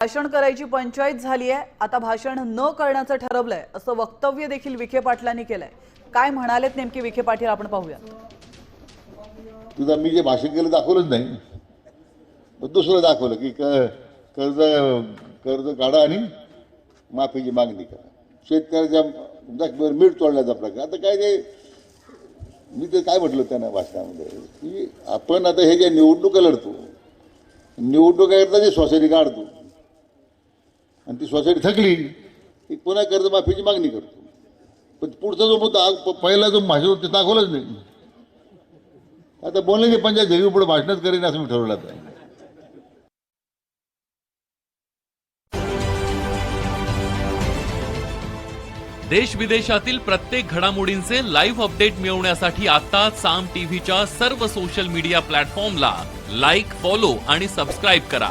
भाषण करायची पंचायत झाली आहे आता भाषण न करण्याचं ठरवलंय. असं वक्तव्य देखील विखे पाटलांनी केलंय. काय म्हणालेत नेमके विखे पाटील? आपण पाहूया तुझा मी जे भाषण केलं दाखवलंच नाही. दुसरं दाखवलं की कर्ज कर्ज काढा आणि माफीची मागणी करा. शेतकऱ्याच्या मीठ तोडण्याचा प्रकार. आता काय ते मी ते काय म्हटलं त्यांना भाषणामध्ये? की आपण आता हे जे निवडणुका लढतो निवडणुका जे जी सोसायटी काढतो आणि ती सोसायटी थकली की पुन्हा कर्जमाफीची मागणी करतो. पण पुढचा जो मुद्दा पहिला जो भाषण ते दाखवलंच नाही. आता बोलण्याची पंचायत जगी पुढे भाषणच करेन असं मी ठरवलं आता. देश विदेशातील प्रत्येक घडामोडींचे लाईव्ह अपडेट मिळवण्यासाठी आता साम टीव्हीच्या सर्व सोशल मीडिया प्लॅटफॉर्मला लाईक फॉलो आणि सबस्क्राईब करा.